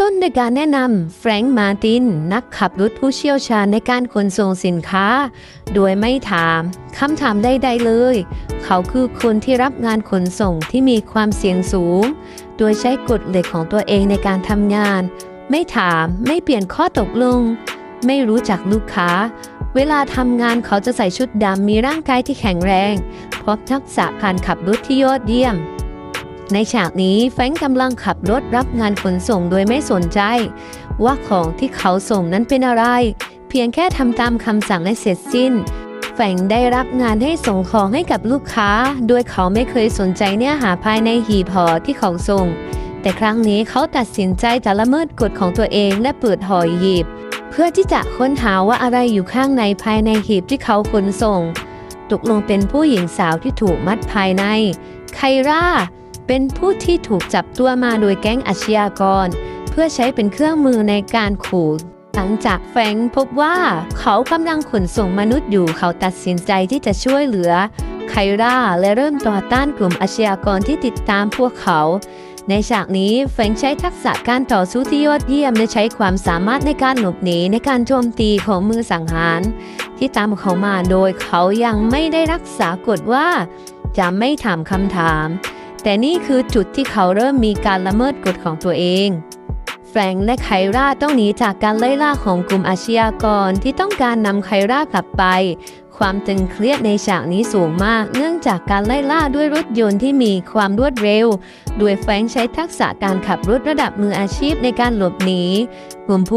ต้นด้วยการแนะนำแฟรงค์มาติน นักขับรถผู้เชี่ยวชาญในการขนส่งสินค้า โดยไม่ถามคำถามใดๆเลย เขาคือคนที่รับงานขนส่งที่มีความเสี่ยงสูง โดยใช้กฎเหล็กของตัวเองในการทำงาน ไม่ถามไม่เปลี่ยนข้อตกลง ไม่รู้จักลูกค้า เวลาทำงานเขาจะใส่ชุดดำมีร่างกายที่แข็งแรงพบทักษะการขับรถที่ยอดเยี่ยม ในฉากนี้แฟงกำลังขับรถรับงานขนส่งโดยไม่สนใจ ว่าของที่เขาส่งนั้นเป็นอะไร เพียงแค่ทำตามคำสั่งและเสร็จสิ้น แฟงได้รับงานให้ส่งของให้กับลูกค้า โดยเขาไม่เคยสนใจเนื้อหาภายในหีบห่อที่เขาส่ง แต่ครั้งนี้เขาตัดสินใจจะละเมิดกฎของตัวเองและเปิดห่อหีบ เพื่อที่จะค้นหาว่าอะไรอยู่ข้างในภายในหีบที่เขาขนส่งตกลงเป็นผู้หญิงสาวที่ถูกมัดภายในไคร่า เป็นผู้ที่ถูกจับตัวมาโดยแก๊งอาชญากร เพื่อใช้เป็นเครื่องมือในการขู่หลังจากแฟงพบว่าเขากำลังขนส่งมนุษย์อยู่เขาตัดสินใจที่จะช่วยเหลือไคร่าและเริ่มต่อต้านกลุ่มอาชญากรที่ติดตามพวกเขา ในฉากนี้แฟงใช้ทักษะการต่อสู้ที่ยอดเยี่ยมและใช้ความสามารถในการหลบหนีในการโจมตีของมือสังหาร ที่ตามเขามาโดยเขายังไม่ได้รักษากฎว่า จะไม่ถามคำถาม แต่นี่คือจุดที่เขาเริ่มมีการละเมิดกฎของตัวเอง แฟรงค์และไคราต้องหนีจากการไล่ล่าของกลุ่มอาชญากรที่ต้องการนำไคร่ากลับไป ความตึงเครียดในฉากนี้สูงมาก เนื่องจากการไล่ล่าด้วยรถยนต์ที่มีความรวดเร็ว โดยแฟรงค์ใช้ทักษะการขับรถระดับมืออาชีพในการหลบหนีกลุ่มผู้